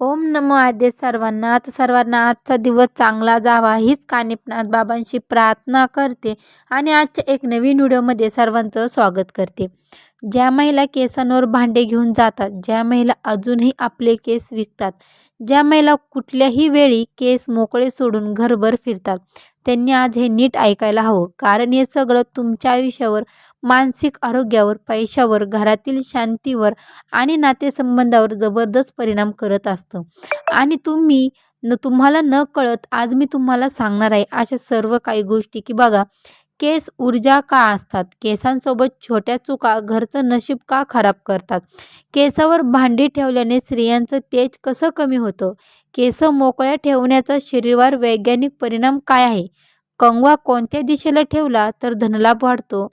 ओम नमो आद्य सर्वांना. आता सर्वांना आजचा दिवस चांगला जावा हीच कानिपनाथ बाबांशी प्रार्थना करते आणि आजच्या एक नवीन व्हिडिओमध्ये सर्वांचं स्वागत करते. ज्या महिला केसांवर भांडे घेऊन जातात ज्या महिला अजूनही आपले केस विकतात ज्या महिला कुठल्याही वेळी केस मोकळे सोडून घरभर फिरतात त्यांनी आज हे नीट ऐकायला हवं. कारण हे सगळं तुमच्या आयुष्यावर मानसिक आरोग्यावर पैशावर घरातील शांतीवर आणि नातेसंबंधावर जबरदस्त परिणाम करत असतं. आणि तुम्ही न तुम्हाला न कळत आज मी तुम्हाला सांगणार आहे अशा सर्व काही गोष्टी की बघा केस ऊर्जा का असतात? केसांसोबत छोट्या चुका घरचं नशीब का खराब करतात? केसावर भांडी ठेवल्याने स्त्रियांचं तेज कसं कमी होतं? केस मोकळ्या ठेवण्याचा शरीरावर वैज्ञानिक परिणाम काय आहे? कंगवा कोणत्या दिशेला ठेवला तर धनलाभ वाढतो?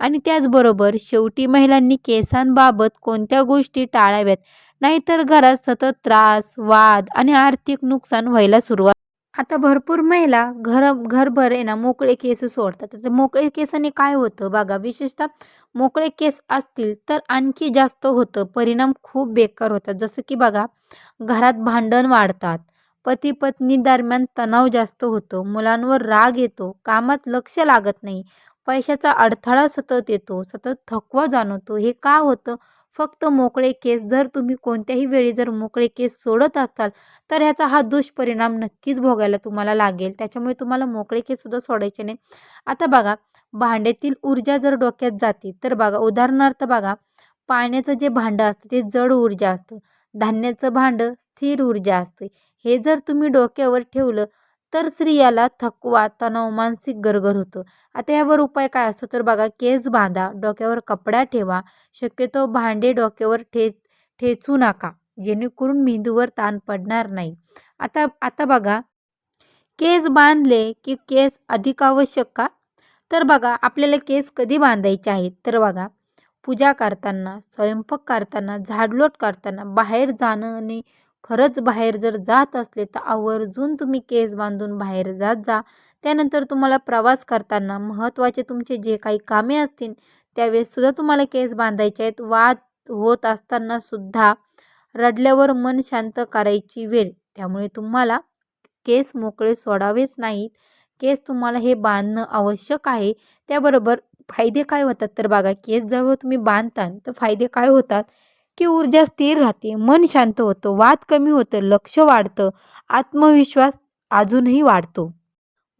आणि त्याचबरोबर शेवटी महिलांनी केसांबाबत कोणत्या गोष्टी टाळाव्यात? नाहीतर घरात सतत त्रास वाद आणि आर्थिक नुकसान व्हायला सुरुवात. आता भरपूर महिला घर घरभर आहे ना मोकळे केस सोडतात. त्याचं मोकळे केसाने काय होतं बघा विशेषतः मोकळे केस असतील तर आणखी जास्त होतं. परिणाम खूप बेकार होतात. जसं की बघा घरात भांडण वाढतात. पती पत्नी दरम्यान तणाव जास्त होतो. मुलांवर राग येतो. कामात लक्ष लागत नाही. पैशाचा अडथळा सतत येतो सतत थकवा जाणवतो. हे का होतं? फक्त मोकळे केस. जर तुम्ही कोणत्याही वेळी जर मोकळे केस सोडत असाल तर ह्याचा हा दुष्परिणाम नक्कीच भोगायला तुम्हाला लागेल. त्याच्यामुळे तुम्हाला मोकळे केससुद्धा सोडायचे नाही. आता बघा भांड्यातील ऊर्जा जर डोक्यात जाते तर बघा उदाहरणार्थ बघा पाण्याचं जे भांडं असतं ते जड ऊर्जा असतं. धान्याचं भांडं स्थिर ऊर्जा असते. हे जर तुम्ही डोक्यावर ठेवलं तर स्त्रियाला थकवा तणाव मानसिक गरगर होतो. आता यावर उपाय काय असतो? तर बघा केस बांधा डोक्यावर कपडा ठेवा. शक्यतो भांडे डोक्यावर ठे ठेचू नका जेणेकरून मेंदूवर ताण पडणार नाही. आता आता बघा केस बांधले की केस अधिक आवश्यक का? तर बघा आपल्याला केस कधी बांधायचे आहेत? तर बघा पूजा करताना स्वयंपाक करताना झाडलोट करताना बाहेर जाणं आणि खरंच बाहेर जर जात असले तर आवर्जून तुम्ही केस बांधून बाहेर जात जा. त्यानंतर तुम्हाला प्रवास करताना महत्त्वाचे तुमचे जे काही कामे असतील त्यावेळेससुद्धा तुम्हाला केस बांधायचे आहेत. वाद होत असताना सुद्धा रडल्यावर मन शांत करायची वेळ. त्यामुळे तुम्हाला केस मोकळे सोडावेच नाहीत. केस तुम्हाला हे बांधणं आवश्यक आहे. त्याबरोबर फायदे काय होतात? तर बघा केस जवळ तुम्ही बांधता तर फायदे काय होतात? की ऊर्जा स्थिर राहते. मन शांत होतं. वाद कमी होतं. लक्ष वाढतं. आत्मविश्वास अजूनही वाढतो.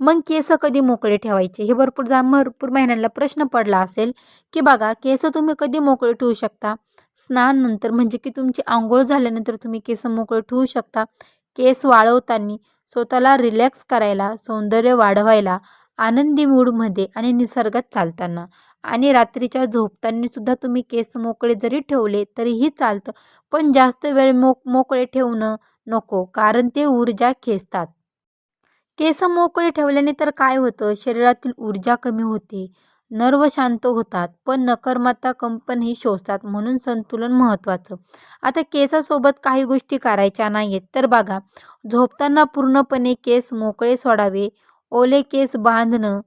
मग केस कधी मोकळे ठेवायचे? हे भरपूर जा भरपूर महिन्यांना प्रश्न पडला असेल की बघा केस तुम्ही कधी मोकळे ठेवू शकता? स्नाननंतर म्हणजे की तुमची आंघोळ झाल्यानंतर तुम्ही केस मोकळे ठेवू शकता. केस वाळवताना स्वतःला रिलॅक्स करायला सौंदर्य वाढवायला आनंदी मूडमध्ये आणि निसर्गात चालताना. आणि रात्रीच्या झोपताना सुद्धा तुम्ही केस मोकळे जरी ठेवले तरीही चालतं. पण जास्त वेळ मोक मोकळे ठेवणं नको कारण ते ऊर्जा खेचतात. केस मोकळे ठेवल्याने तर काय होतं? शरीरातील ऊर्जा कमी होते नर्व शांत होतात पण नकर्मता कंपनही शोषतात म्हणून संतुलन महत्त्वाचं. आता केसासोबत काही गोष्टी करायच्या नाही आहेत तर बघा. झोपताना पूर्णपणे केस मोकळे सोडावे ओले केस बांधणं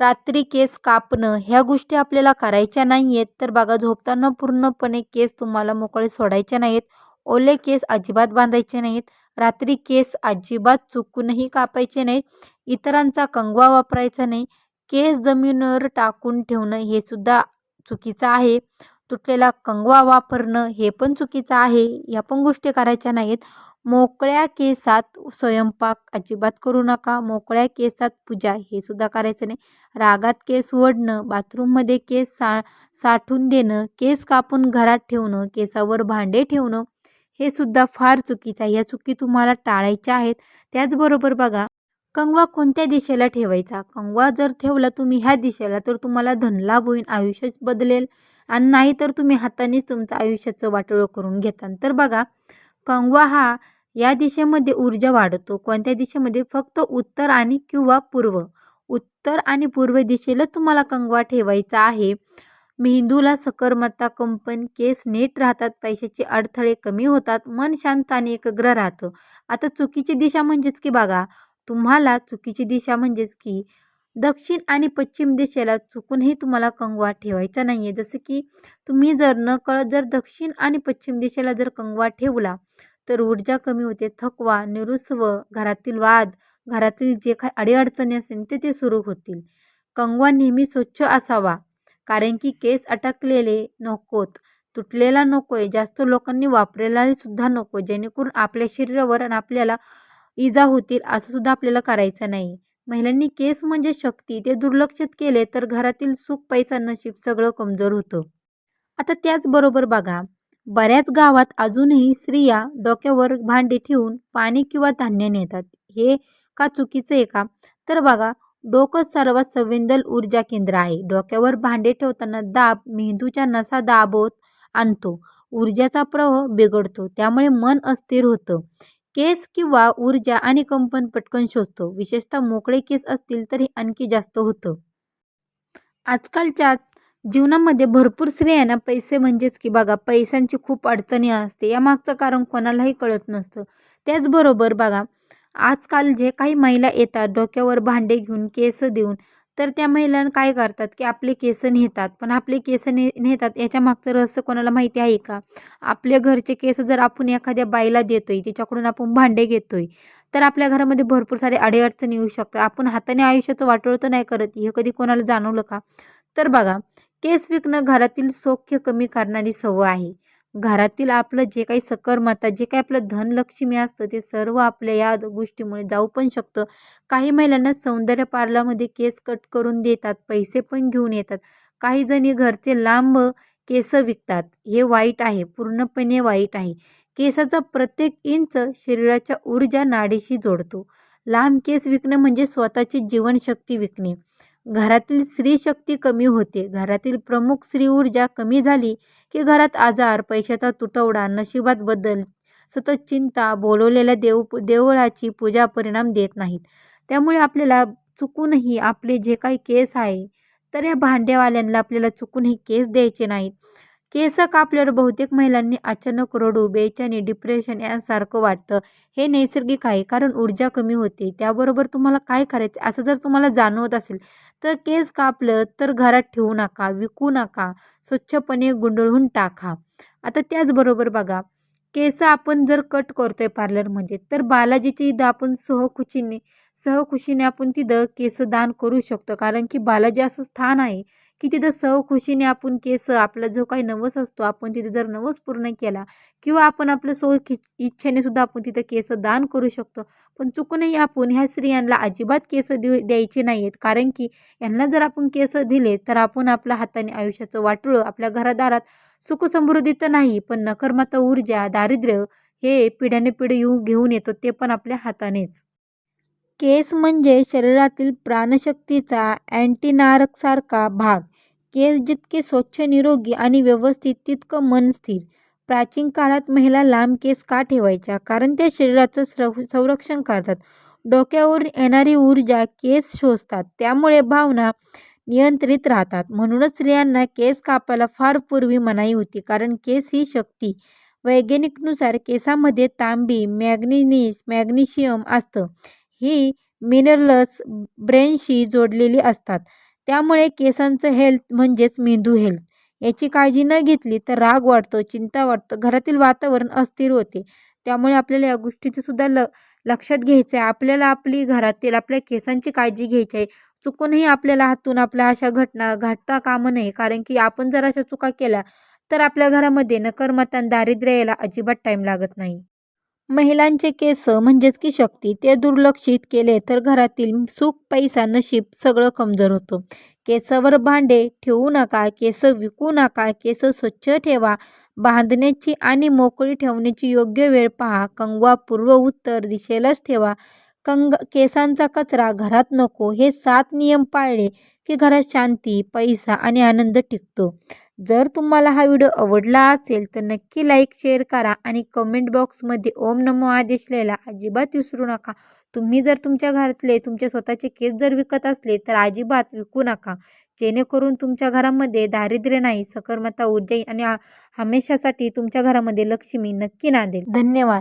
रात्री केस कापणं ह्या गोष्टी आपल्याला करायच्या नाही आहेत तर बघा झोपताना पूर्णपणे केस तुम्हाला मोकळे सोडायचे नाहीत ओले केस अजिबात बांधायचे नाहीत रात्री केस अजिबात चुकूनही कापायचे नाहीत. इतरांचा कंगवा वापरायचा नाही. केस जमिनीवर टाकून ठेवणं हे सुद्धा चुकीचं आहे. तुटलेला कंगवा वापरणं हे पण चुकीचं आहे. ह्या पण गोष्टी करायच्या नाहीत. मोकळ्या केसात स्वयंपाक अजिबात करू नका. मोकळ्या केसात पूजा हे सुद्धा करायचं नाही. रागात केस ओढणं बाथरूममध्ये केस सा साठवून देणं केस कापून घरात ठेवणं केसावर भांडे ठेवणं हे सुद्धा फार चुकीचं आहे. या चुकी तुम्हाला टाळायच्या आहेत. त्याचबरोबर बघा कंगवा कोणत्या दिशेला ठेवायचा? कंगवा जर ठेवला तुम्ही ह्या दिशेला तर तुम्हाला धनलाभ होईल. आयुष्यच बदलेल. आणि नाही तर तुम्ही हातानेच तुमचं आयुष्याचं वाटोळं करून घेता तर बघा कंगवा हा या दिशेमध्ये ऊर्जा वाढतो. कोणत्या दिशेमध्ये? फक्त उत्तर आणि किंवा पूर्व. उत्तर आणि पूर्व दिशेला तुम्हाला कंगवा ठेवायचा आहे. मेंदूला सकर्मता कंपन केस नीट राहतात पैशाचे अडथळे कमी होतात मन शांत आणि एकाग्र राहतं. आता चुकीची दिशा म्हणजेच की बघा तुम्हाला चुकीची दिशा म्हणजेच की दक्षिण आणि पश्चिम दिशेला चुकूनही तुम्हाला कंगवा ठेवायचा नाही आहे जसं की तुम्ही जर न कळत जर दक्षिण आणि पश्चिम दिशेला जर कंगवा ठेवला तर ऊर्जा कमी होते. थकवा निरुस्व घरातील वाद घरातील जे काही अडीअडचणी असेल ते ते सुरू होतील. कंगवा नेहमी स्वच्छ असावा. कारण की केस अटकलेले नकोत. तुटलेला नको आहे जास्त लोकांनी वापरलेला सुद्धा नको जेणेकरून आपल्या शरीरावर आणि आपल्याला इजा होतील असं सुद्धा आपल्याला करायचं नाही. महिलांनी केस म्हणजे शक्ती ते दुर्लक्षित केले तर घरातील सुख पैसा नशीब सगळं कमजोर होतं. आता त्याचबरोबर बघा बऱ्याच गावात अजूनही स्त्रिया डोक्यावर भांडी ठेवून पाणी किंवा धान्य नेतात. हे का चुकीचं आहे का? तर बघा डोकं सर्वात संवेदल ऊर्जा केंद्र आहे. डोक्यावर भांडे ठेवताना दाब मेंदूच्या नसा दाबवत आणतो. ऊर्जाचा प्रवाह बिघडतो. त्यामुळे मन अस्थिर होतं. केस किंवा ऊर्जा आणि कंपन पटकन शोधतो. विशेषतः मोकळे केस असतील तरी आणखी जास्त होतं. आजकालच्या जीवनामध्ये भरपूर स्त्रियांना पैसे म्हणजेच की बघा पैशांची खूप अडचणी असते. यामागचं कारण कोणालाही कळत नसतं. त्याचबरोबर बघा आजकाल जे काही महिला येतात डोक्यावर भांडे घेऊन केस देऊन तर त्या महिला काय करतात की आपले केस नेतात. पण आपले केस ने नेतात याच्या मागचं रहस्य कोणाला माहिती आहे का? आपल्या घरचे केस जर आपण एखाद्या बाईला देतोय तिच्याकडून आपण भांडे घेतोय तर आपल्या घरामध्ये भरपूर सारे अडीअडचणी येऊ शकतात. आपण हाताने आयुष्याचं वाटोळ तर नाही करत? हे कधी कोणाला जाणवलं का? तर बघा केस विकणं घरातील सौख्य कमी करणारी सवय आहे. घरातील आपलं जे काही सकरमाता जे काही आपलं धनलक्ष्मी असतं ते सर्व आपल्या या गोष्टीमुळे जाऊ पण शकतं. काही महिलांना सौंदर्य पार्लरमध्ये केस कट करून देतात पैसे पण घेऊन येतात. काही जणी घरचे लांब केस विकतात. हे वाईट आहे पूर्णपणे वाईट आहे. केसाचा प्रत्येक इंच शरीराच्या ऊर्जा नाडीशी जोडतो. लांब केस विकणं म्हणजे स्वतःची जीवनशक्ती विकणे. घरातील स्त्रीशक्ती कमी होते. घरातील प्रमुख स्त्री ऊर्जा कमी झाली की घरात आजार पैशाचा तुटवडा नशिबात बदल सतत चिंता बोलवलेल्या देव देवळाची पूजा परिणाम देत नाहीत. त्यामुळे आपल्याला चुकूनही आपले जे काही केस आहे तर या भांड्यावाल्यांना आपल्याला चुकूनही केस द्यायचे नाहीत. केस कापल्यावर बहुतेक महिलांनी अचानक रडू बेचैनी डिप्रेशन यासारखं वाटतं. हे नैसर्गिक आहे कारण ऊर्जा कमी होते. त्याबरोबर तुम्हाला काय करायचं असं जर तुम्हाला जाणवत असेल तर केस कापलं तर घरात ठेवू नका विकू नका स्वच्छपणे गुंडळून टाका. आता त्याचबरोबर बघा केस आपण जर कट करतोय पार्लरमध्ये तर बालाजीची ईद आपण सहखुशीने सहखुशीने आपण तिथं केस दान करू शकतो कारण की बालाजी असं स्थान आहे. की तिथं सहखुशीने आपण केस आपला जो काही नवस असतो आपण तिथे जर नवस पूर्ण केला किंवा आपण आपलं सो इच्छेने सुद्धा आपण तिथं केस दान करू शकतो. पण चुकूनही आपण ह्या स्त्रियांना अजिबात केस देऊ द्यायचे नाही आहेत कारण की यांना जर आपण केस दिले तर आपण आपल्या हाताने आयुष्याचं वाटोळं आपल्या घरादारात सुखसमृद्धी तर नाही पण नकर्माता ऊर्जा दारिद्र्य हे पिढ्याने पिढी येऊ घेऊन येतो ते पण आपल्या हातानेच. केस म्हणजे शरीरातील प्राणशक्तीचा अँटीनारकसारखा भाग. केस जितके स्वच्छ निरोगी आणि व्यवस्थित तितकं मन स्थिर. प्राचीन काळात महिला लांब केस का ठेवायच्या? कारण त्या शरीराचं स्रव संरक्षण करतात. डोक्यावर येणारी ऊर्जा केस शोषतात. त्यामुळे भावना नियंत्रित राहतात. म्हणूनच स्त्रियांना केस कापायला फार पूर्वी मनाई होती. कारण केस ही शक्ती वैज्ञानिकनुसार केसामध्ये तांबी मॅग्निनीज मॅग्नेशियम असतं. ही मिनरल्स ब्रेनशी जोडलेली असतात. त्यामुळे केसांचं हेल्थ म्हणजेच मेंदू हेल्थ याची काळजी न घेतली तर राग वाढतो चिंता वाढतं घरातील वातावरण अस्थिर होते. त्यामुळे आपल्याला या गोष्टीचं सुद्धा ल लक्षात घ्यायचं आहे आपल्याला आपली घरातील आपल्या केसांची काळजी घ्यायची आहे. चुकूनही आपल्याला हातून आपल्या अशा घटना घडता कामं नये कारण की आपण जर अशा चुका केल्या तर आपल्या घरामध्ये नकर्मतान दारिद्र्य यायला अजिबात टाईम लागत नाही. महिलांचे केस म्हणजेच की शक्ती ते दुर्लक्षित केले तर घरातील सुख पैसा नशीब सगळं कमजोर होतं. केसावर भांडे ठेवू नका केस विकू नका केस स्वच्छ ठेवा बांधण्याची आणि मोकळी ठेवण्याची योग्य वेळ पहा. कंगवा पूर्व उत्तर दिशेलाच ठेवा. कंग केसांचा कचरा घरात नको. हे सात नियम पाळले की घरात शांती पैसा आणि आनंद टिकतो. जर तुम्हाला हा व्हिडिओ आवडला असेल तर नक्की लाईक शेअर करा आणि कमेंट बॉक्समध्ये ओम नमो आदेश लिहायला अजिबात विसरू नका. तुम्ही जर तुमच्या घरातले तुमचे स्वतःचे केस जर विकत असले तर अजिबात विकू नका. जेणेकरून तुमच्या घरामध्ये दारिद्र्य नाही सकर्मता ऊर्जा आणि हमेशासाठी तुमच्या घरामध्ये लक्ष्मी नक्की नांदेल. धन्यवाद.